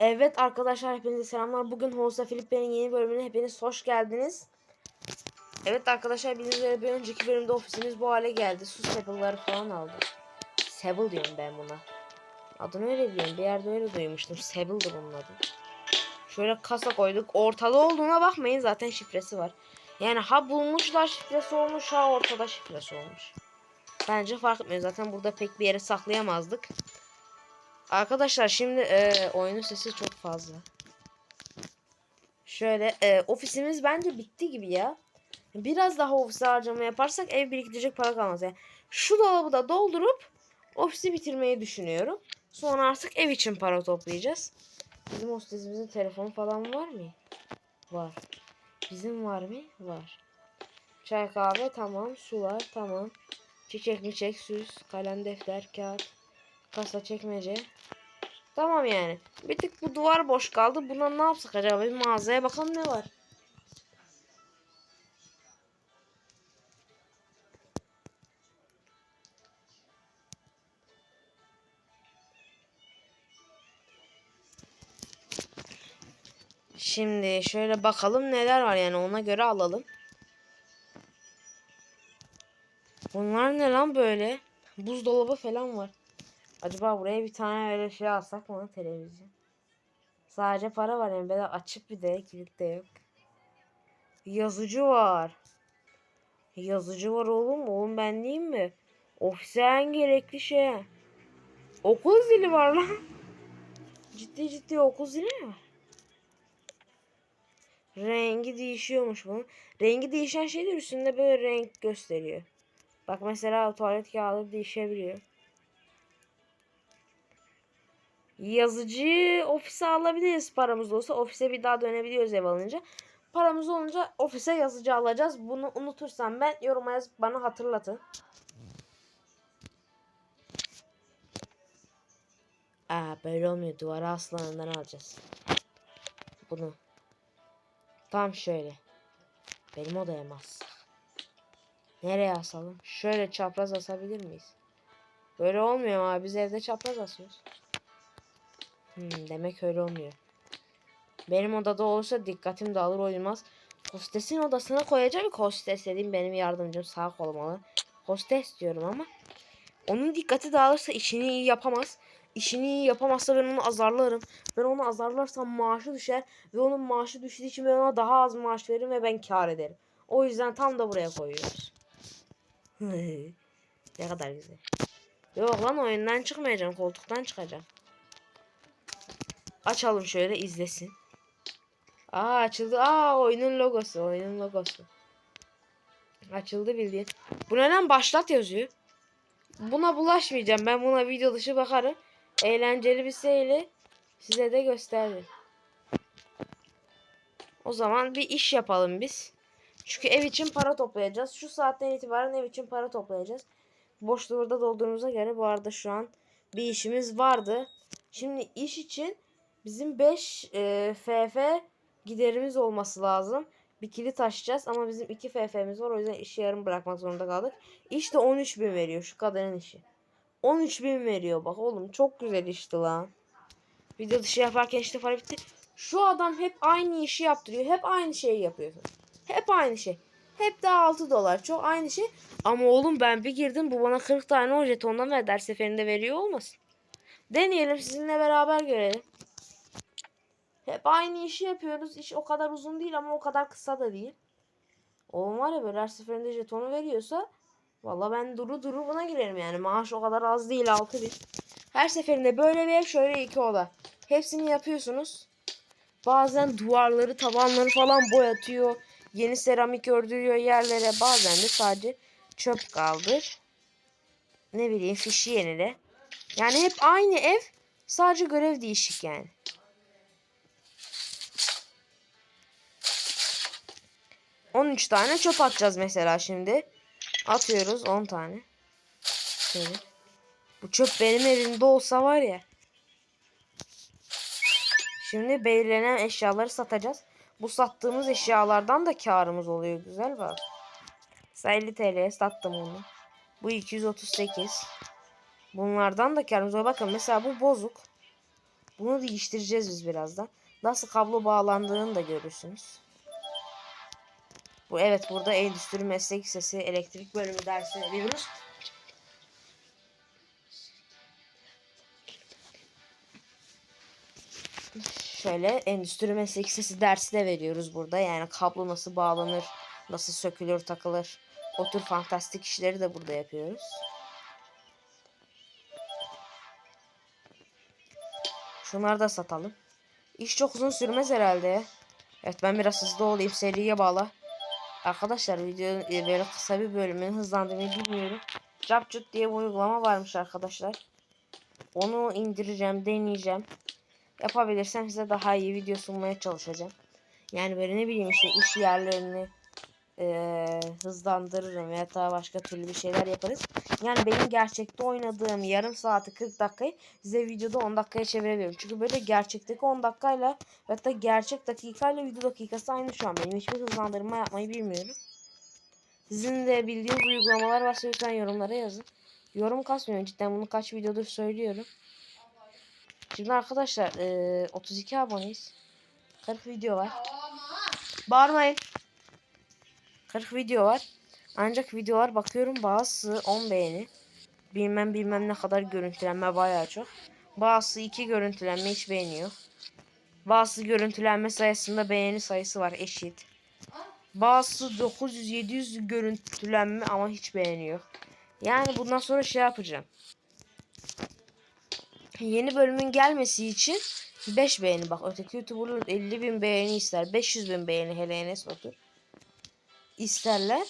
Evet arkadaşlar hepinize selamlar. Bugün Hosta Filippe'nin yeni bölümüne hepiniz hoş geldiniz. Evet arkadaşlar bildiğiniz üzere bir önceki bölümde ofisimiz bu hale geldi. Su sable'ları falan aldı. Sable diyorum ben buna. Adını öyle biliyorum. Bir yerde öyle duymuştum. Sable'dı bunun adı. Şöyle kasa koyduk. Ortada olduğuna bakmayın zaten şifresi var. Yani ha bulmuşlar şifresi olmuş ha ortada şifresi olmuş. Bence fark etmiyor. Zaten burada pek bir yere saklayamazdık. Arkadaşlar şimdi e, oyunun sesi çok fazla. Şöyle e, ofisimiz bence bitti gibi ya. Biraz daha ofise harcama yaparsak ev biriktirecek para kalmaz. Yani şu dolabı da doldurup ofisi bitirmeyi düşünüyorum. Sonra artık ev için para toplayacağız. Bizim hostesimizin telefonu falan var mı? Var. Bizim var mı? Var. Çay kahve tamam. Sular tamam. Çiçek miçek süs. Kalem defter kağıt. Kasa çekmece. Tamam yani. Bir tık bu duvar boş kaldı. Buna ne yapsak acaba? Bir mağazaya bakalım ne var. Şimdi şöyle bakalım neler var yani ona göre alalım. Bunlar ne lan böyle? Buzdolabı falan var. Acaba buraya bir tane öyle şey alsak mı televizyon? Sadece para var yani böyle açık bir de kilit de yok. Yazıcı var. Yazıcı var oğlum. Oğlum ben diyeyim mi? Ofise en gerekli şey. Okul zili var lan. Ciddi ciddi okul zili mi? Rengi değişiyormuş bunun. Rengi değişen şeyler üstünde böyle renk gösteriyor. Bak mesela tuvalet kağıdı değişebiliyor. Yazıcı ofise alabiliriz paramız olsa. Ofise bir daha dönebiliyoruz ev alınca. Paramız olunca ofise yazıcı alacağız. Bunu unutursam ben yoruma yazıp bana hatırlatın. Aa böyle olmuyor. Duvara aslanından alacağız. Bunu. Tam şöyle. Benim odaya mı? Nereye asalım? Şöyle çapraz asabilir miyiz? Böyle olmuyor abi. Biz evde çapraz asıyoruz. Hmm, demek öyle olmuyor. Benim odada olursa dikkatim dağılır uyumaz. Hostesin odasına koyacağım. Hostes dediğim benim yardımcım sağ olmalı. Hostes diyorum ama. Onun dikkati dağılırsa işini iyi yapamaz. İşini iyi yapamazsa ben onu azarlarım. Ben onu azarlarsam maaşı düşer. Ve onun maaşı düştüğü için ben ona daha az maaş veririm ve ben kar ederim. O yüzden tam da buraya koyuyoruz. ne kadar güzel. Yok lan oyundan çıkmayacağım. Koltuktan çıkacağım. Açalım şöyle izlesin. Aa açıldı. Aa oyunun logosu. Oyunun logosu. Açıldı bildiğin. Bu neden başlat yazıyor. Buna bulaşmayacağım. Ben buna video dışı bakarım. Eğlenceli bir şeyle size de gösterdim. O zaman bir iş yapalım biz. Çünkü ev için para toplayacağız. Şu saatten itibaren ev için para toplayacağız. Boşluğu da doldurduğumuza göre bu arada şu an bir işimiz vardı. Şimdi iş için bizim 5 e, FF giderimiz olması lazım. Bir kilit açacağız ama bizim 2 FF'miz var. O yüzden işi yarım bırakmak zorunda kaldık. İş de 13 bin veriyor şu kadının işi. 13 bin veriyor bak oğlum çok güzel işti lan. Video dışı yaparken işte para bitti. Şu adam hep aynı işi yaptırıyor. Hep aynı şeyi yapıyor. Hep aynı şey. Hep de 6 dolar. Çok aynı şey. Ama oğlum ben bir girdim. Bu bana 40 tane o jetondan ver. Ders seferinde veriyor olmasın. Deneyelim sizinle beraber görelim. Hep aynı işi yapıyoruz. İş o kadar uzun değil ama o kadar kısa da değil. Oğlum var ya böyle her seferinde jetonu veriyorsa Valla ben duru duru buna girerim yani. Maaş o kadar az değil 6 bin. Her seferinde böyle bir ev şöyle iki oda. Hepsini yapıyorsunuz. Bazen duvarları tavanları falan boyatıyor. Yeni seramik ördürüyor yerlere. Bazen de sadece çöp kaldır. Ne bileyim fişi yenile. Yani hep aynı ev. Sadece görev değişik yani. On üç tane çöp atacağız mesela şimdi. Atıyoruz 10 tane. Şöyle. Bu çöp benim elimde olsa var ya. Şimdi belirlenen eşyaları satacağız. Bu sattığımız eşyalardan da karımız oluyor. Güzel bak. 50 TL'ye sattım onu. Bu 238. Bunlardan da karımız oluyor. Bakın mesela bu bozuk. Bunu değiştireceğiz biz birazdan. Nasıl kablo bağlandığını da görürsünüz. Bu evet burada endüstri meslek lisesi elektrik bölümü dersi veriyoruz. Şöyle endüstri meslek lisesi dersi de veriyoruz burada. Yani kablo nasıl bağlanır, nasıl sökülür, takılır. O tür fantastik işleri de burada yapıyoruz. Şunları da satalım. İş çok uzun sürmez herhalde. Evet ben biraz hızlı olayım seriye bağla. Arkadaşlar videonun e, böyle kısa bir bölümünü hızlandırmayı bilmiyorum. Capcut diye bir uygulama varmış arkadaşlar. Onu indireceğim, deneyeceğim. Yapabilirsem size daha iyi video sunmaya çalışacağım. Yani böyle ne bileyim işte iş yerlerini eee, hızlandırırım veya daha başka türlü bir şeyler yaparız. Yani benim gerçekte oynadığım yarım saati 40 dakikayı size videoda 10 dakikaya çevirebiliyorum. Çünkü böyle gerçekteki 10 dakikayla hatta gerçek dakikayla video dakikası aynı şu an. Benim hiçbir hızlandırma yapmayı bilmiyorum. Sizin de bildiğiniz uygulamalar varsa lütfen yorumlara yazın. Yorum kasmıyor cidden bunu kaç videodur söylüyorum. Şimdi arkadaşlar eee, 32 aboneyiz. 40 video var. Bağırmayın. 40 video var. Ancak videolar bakıyorum bazısı 10 beğeni. Bilmem bilmem ne kadar görüntülenme bayağı çok. Bazısı 2 görüntülenme hiç beğeniyor. Bazısı görüntülenme sayısında beğeni sayısı var eşit. Bazısı 900-700 görüntülenme ama hiç beğeniyor. Yani bundan sonra şey yapacağım. Yeni bölümün gelmesi için 5 beğeni bak öteki youtuberlar 50 bin beğeni ister 500 bin beğeni hele Enes Batur isterler.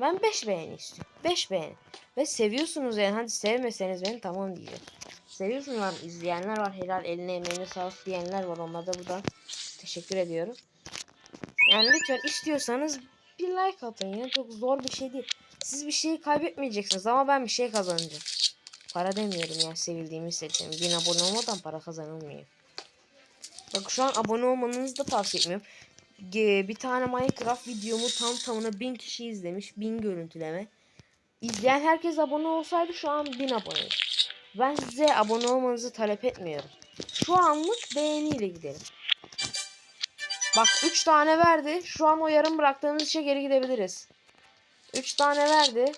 Ben 5 beğeni istiyorum. 5 beğeni. Ve seviyorsunuz yani. Hadi sevmeseniz beni tamam diyeceğim. Seviyorsunuz lan. İzleyenler var. Helal. Eline emeğine sağlık diyenler var. Onlara da buradan teşekkür ediyorum. Yani lütfen istiyorsanız bir like atın ya. Çok zor bir şey değil. Siz bir şey kaybetmeyeceksiniz ama ben bir şey kazanacağım. Para demiyorum ya. Sevildiğimi hissedeceğim. Bin abone olmadan para kazanılmıyor. Bak şu an abone olmanızı da tavsiye etmiyorum. Bir tane Minecraft videomu tam tamına bin kişi izlemiş. Bin görüntüleme. İzleyen herkes abone olsaydı şu an bin abone. Ben size abone olmanızı talep etmiyorum. Şu anlık beğeniyle gidelim. Bak 3 tane verdi. Şu an o yarım bıraktığımız işe geri gidebiliriz. 3 tane verdi.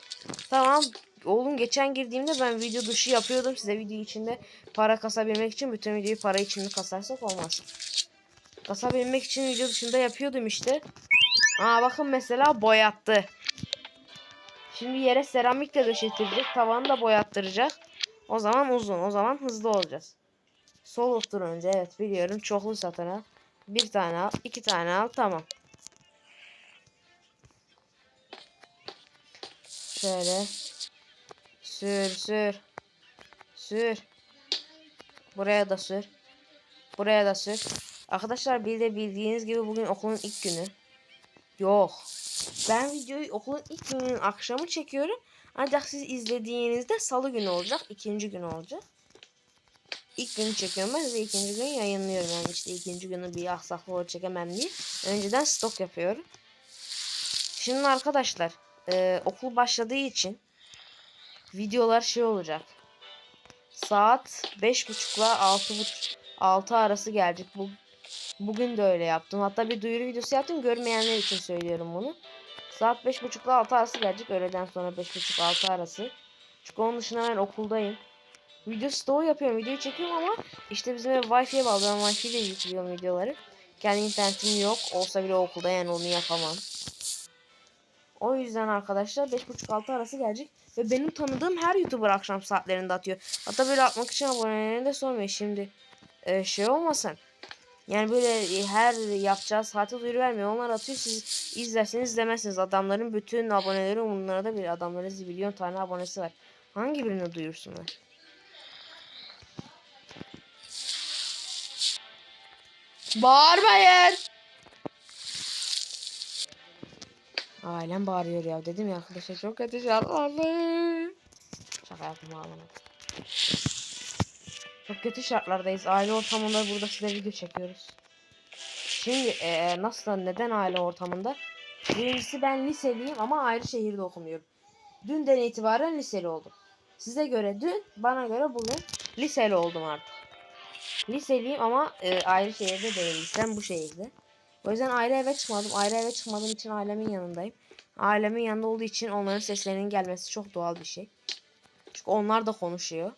Tamam. Oğlum geçen girdiğimde ben video dışı yapıyordum size video içinde para kasabilmek için bütün videoyu para içinde kasarsak olmaz. Kasabilmek için video dışında yapıyordum işte. Aa bakın mesela boyattı. Şimdi yere seramik de döşetilecek. Tavanı da boyattıracak. O zaman uzun. O zaman hızlı olacağız. Sol otur önce. Evet biliyorum. Çoklu satana. Bir tane al. iki tane al. Tamam. Şöyle. Sür sür. Sür. Buraya da sür. Buraya da sür. Arkadaşlar bir de bildiğiniz gibi bugün okulun ilk günü. Yok. Ben videoyu okulun ilk gününün akşamı çekiyorum. Ancak siz izlediğinizde salı günü olacak. ikinci gün olacak. İlk günü çekiyorum ben ve ikinci gün yayınlıyorum. Yani işte ikinci günü bir aksaklığı çekemem diye. Önceden stok yapıyorum. Şimdi arkadaşlar e, okul başladığı için videolar şey olacak. Saat 5.30 ile 6.30 6 arası gelecek. Bu bugün de öyle yaptım. Hatta bir duyuru videosu yaptım. Görmeyenler için söylüyorum bunu. Saat 5.30 ile 6 arası gelecek. Öğleden sonra 5.30 6 arası. Çünkü onun dışında ben okuldayım. Video stoğu yapıyorum. Videoyu çekiyorum ama işte bizim ev Wi-Fi'ye bağlı. Ben Wi-Fi ile yüklüyorum videoları. Kendi internetim yok. Olsa bile okulda yani onu yapamam. O yüzden arkadaşlar 5.30-6 arası gelecek. Ve benim tanıdığım her YouTuber akşam saatlerinde atıyor. Hatta böyle atmak için abonelerini de sormuyor. Şimdi e, şey olmasın. Yani böyle e, her yapacağı saate duyuru vermiyor. Onlar atıyor siz izlerseniz izlemezsiniz. Adamların bütün aboneleri umurlarında da bir adamların zibilyon tane abonesi var. Hangi birini duyursunlar? Bağırmayın. Ailem bağırıyor ya dedim ya arkadaşlar çok kötü şartlarda. Şaka yaptım ağlamadım. Çok kötü şartlardayız. Aile ortamında burada size video çekiyoruz. Şimdi eee, nasıl neden aile ortamında? Birincisi ben liseliyim ama ayrı şehirde okumuyorum. Dünden itibaren liseli oldum. Size göre dün, bana göre bugün liseli oldum artık. Liseliyim ama e, ayrı şehirde değil. Lisem bu şehirde. O yüzden ayrı eve çıkmadım. Ayrı eve çıkmadığım için ailemin yanındayım. Ailemin yanında olduğu için onların seslerinin gelmesi çok doğal bir şey. Çünkü onlar da konuşuyor.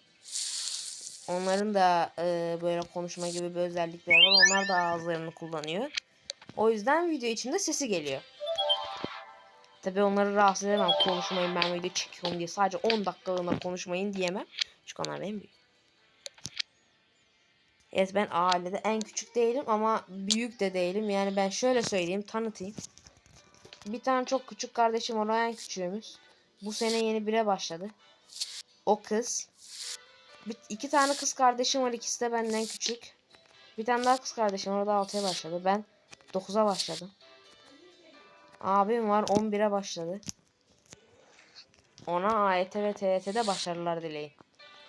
Onların da e, böyle konuşma gibi bir özellikleri var. Onlar da ağızlarını kullanıyor. O yüzden video içinde sesi geliyor. Tabii onları rahatsız edemem. Konuşmayın ben video çekiyorum diye. Sadece 10 dakikalığına konuşmayın diyemem. Çünkü onlar benim büyük. Evet ben ailede en küçük değilim ama büyük de değilim. Yani ben şöyle söyleyeyim tanıtayım. Bir tane çok küçük kardeşim var o en küçüğümüz. Bu sene yeni bire başladı. O kız. Bir, iki tane kız kardeşim var ikisi de benden küçük. Bir tane daha kız kardeşim var o da 6'ya başladı. Ben 9'a başladım. Abim var 11'e başladı. Ona AYT ve TYT'de başarılar dileyin.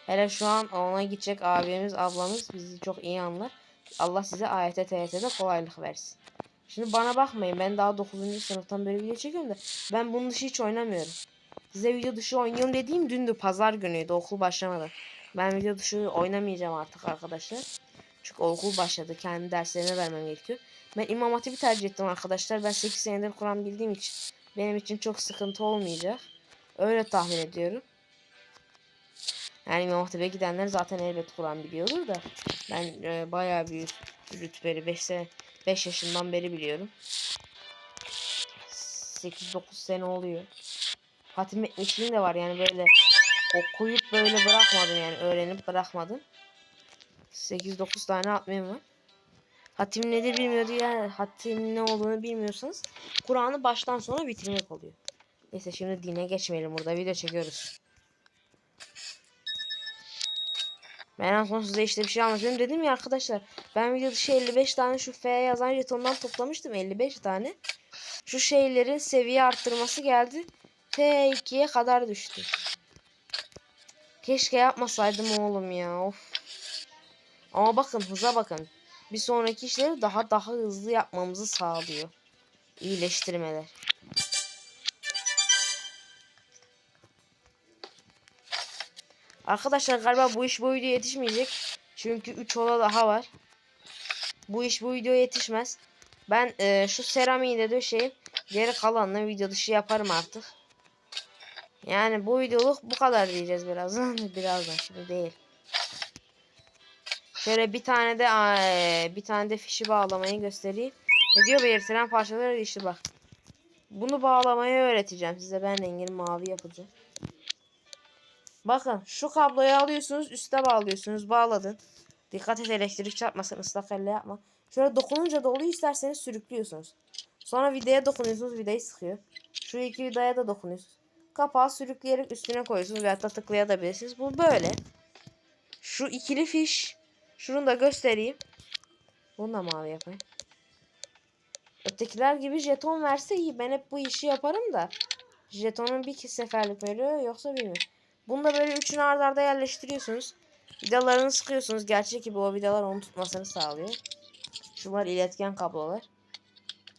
Hele şu an ona gidecek abimiz ablamız bizi çok iyi anlar. Allah size AYT TYT'de kolaylık versin. Şimdi bana bakmayın ben daha 9. sınıftan beri video çekiyorum da ben bunun dışı hiç oynamıyorum. Size video dışı oynuyorum dediğim dündü pazar günüydü okul başlamadı. Ben video dışı oynamayacağım artık arkadaşlar. Çünkü okul başladı kendi derslerine vermem gerekiyor. Ben İmam Hatip'i tercih ettim arkadaşlar. Ben 8 senedir Kur'an bildiğim için benim için çok sıkıntı olmayacak. Öyle tahmin ediyorum. Yani İmam Hatip'e gidenler zaten elbet Kur'an biliyordur da. Ben e, bayağı büyük rütbeli 5 sene 5 yaşından beri biliyorum. 8-9 sene oluyor. Hatim etmişliğim de var yani böyle okuyup böyle bırakmadım yani öğrenip bırakmadım. 8-9 tane hatmim var. Hatim nedir bilmiyordu ya. Hatim ne olduğunu bilmiyorsanız Kur'an'ı baştan sona bitirmek oluyor. Neyse şimdi dine geçmeyelim burada video çekiyoruz. Ben en son size işte bir şey anlatıyorum. Dedim ya arkadaşlar ben video dışı 55 tane şu F yazan jetondan toplamıştım 55 tane. Şu şeylerin seviye arttırması geldi. T2'ye kadar düştü. Keşke yapmasaydım oğlum ya. Of. Ama bakın hıza bakın. Bir sonraki işleri daha daha hızlı yapmamızı sağlıyor. İyileştirmeler. Arkadaşlar galiba bu iş bu videoya yetişmeyecek. Çünkü 3 oda daha var. Bu iş bu videoya yetişmez. Ben e, şu seramiği de döşeyip geri kalanını video dışı yaparım artık. Yani bu videoluk bu kadar diyeceğiz birazdan. birazdan şimdi değil. Şöyle bir tane de e, bir tane de fişi bağlamayı göstereyim. Ne diyor belirtilen parçalar işte bak. Bunu bağlamayı öğreteceğim size. Ben rengini mavi yapacağım. Bakın şu kabloyu alıyorsunuz üste bağlıyorsunuz bağladın. Dikkat et elektrik çarpmasın ıslak elle yapma. Şöyle dokununca da oluyor isterseniz sürüklüyorsunuz. Sonra vidaya dokunuyorsunuz vidayı sıkıyor. Şu iki vidaya da dokunuyorsunuz. Kapağı sürükleyerek üstüne koyuyorsunuz veya da tıklayabilirsiniz. Bu böyle. Şu ikili fiş. Şunu da göstereyim. Bunu da mavi yapayım. Ötekiler gibi jeton verse iyi. Ben hep bu işi yaparım da. Jetonun bir seferlik veriyor yoksa bilmiyorum. Bunu da böyle üçünü arda arda yerleştiriyorsunuz. Vidalarını sıkıyorsunuz. Gerçek gibi o vidalar onu tutmasını sağlıyor. Şunlar iletken kablolar.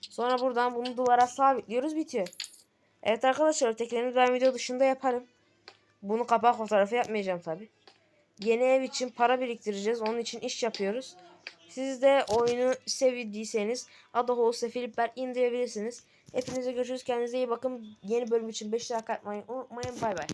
Sonra buradan bunu duvara sabitliyoruz bitiyor. Evet arkadaşlar ötekilerini ben video dışında yaparım. Bunu kapak fotoğrafı yapmayacağım tabi. Yeni ev için para biriktireceğiz. Onun için iş yapıyoruz. Siz de oyunu sevdiyseniz Adaho Filipper indirebilirsiniz. Hepinize görüşürüz. Kendinize iyi bakın. Yeni bölüm için 5 like atmayı unutmayın. Bay bay.